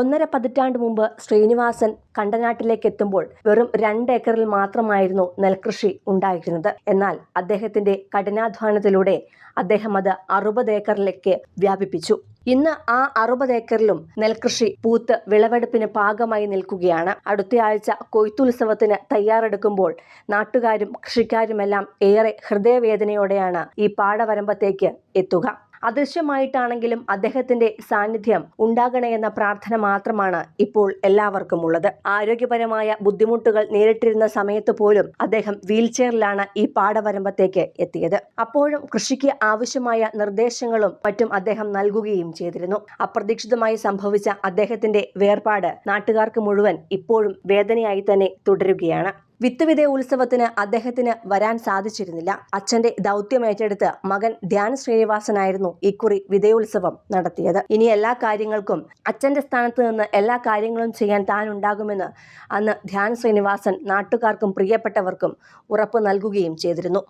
ഒന്നര പതിറ്റാണ്ട് മുമ്പ് ശ്രീനിവാസൻ കണ്ടനാട്ടിലേക്ക് എത്തുമ്പോൾ വെറും രണ്ട് ഏക്കറിൽ മാത്രമായിരുന്നു നെൽകൃഷി ഉണ്ടായിരുന്നത്. എന്നാൽ അദ്ദേഹത്തിന്റെ കഠിനാധ്വാനത്തിലൂടെ അദ്ദേഹം അത് അറുപത് ഏക്കറിലേക്ക് വ്യാപിപ്പിച്ചു. ഇന്ന് ആ അറുപത് ഏക്കറിലും നെൽകൃഷി പൂത്ത് വിളവെടുപ്പിന് പാകമായി നിൽക്കുകയാണ്. അടുത്തയാഴ്ച കൊയ്ത്തുത്സവത്തിന് തയ്യാറെടുക്കുമ്പോൾ നാട്ടുകാരും കൃഷിക്കാരുമെല്ലാം ഏറെ ഹൃദയവേദനയോടെയാണ് ഈ പാടവരമ്പത്തേക്ക് എത്തുക. അദൃശ്യമായിട്ടാണെങ്കിലും അദ്ദേഹത്തിന്റെ സാന്നിധ്യം ഉണ്ടാകണേ എന്ന പ്രാർത്ഥന മാത്രമാണ് ഇപ്പോൾ എല്ലാവർക്കും ഉള്ളത്. ആരോഗ്യപരമായ ബുദ്ധിമുട്ടുകൾ നേരിട്ടിരുന്ന സമയത്ത് പോലും അദ്ദേഹം വീൽചെയറിലാണ് ഈ പാടവരമ്പത്തേക്ക് എത്തിയത്. അപ്പോഴും കൃഷിക്ക് ആവശ്യമായ നിർദ്ദേശങ്ങളും മറ്റും അദ്ദേഹം നൽകുകയും ചെയ്തിരുന്നു. അപ്രതീക്ഷിതമായി സംഭവിച്ച അദ്ദേഹത്തിന്റെ വേർപാട് നാട്ടുകാർക്ക് മുഴുവൻ ഇപ്പോഴും വേദനയായി തന്നെ തുടരുകയാണ്. വിത്ത് വിതയ ഉത്സവത്തിന് അദ്ദേഹത്തിന് വരാൻ സാധിച്ചിരുന്നില്ല. അച്ഛന്റെ ദൗത്യം ഏറ്റെടുത്ത് മകൻ ധ്യാൻ ശ്രീനിവാസനായിരുന്നു ഇക്കുറി വിതയോത്സവം നടത്തിയത്. ഇനി എല്ലാ കാര്യങ്ങൾക്കും അച്ഛന്റെ സ്ഥാനത്ത് നിന്ന് എല്ലാ കാര്യങ്ങളും ചെയ്യാൻ താൻ ഉണ്ടാകുമെന്ന് അന്ന് ധ്യാൻ ശ്രീനിവാസൻ നാട്ടുകാർക്കും പ്രിയപ്പെട്ടവർക്കും ഉറപ്പ് നൽകുകയും ചെയ്തിരുന്നു.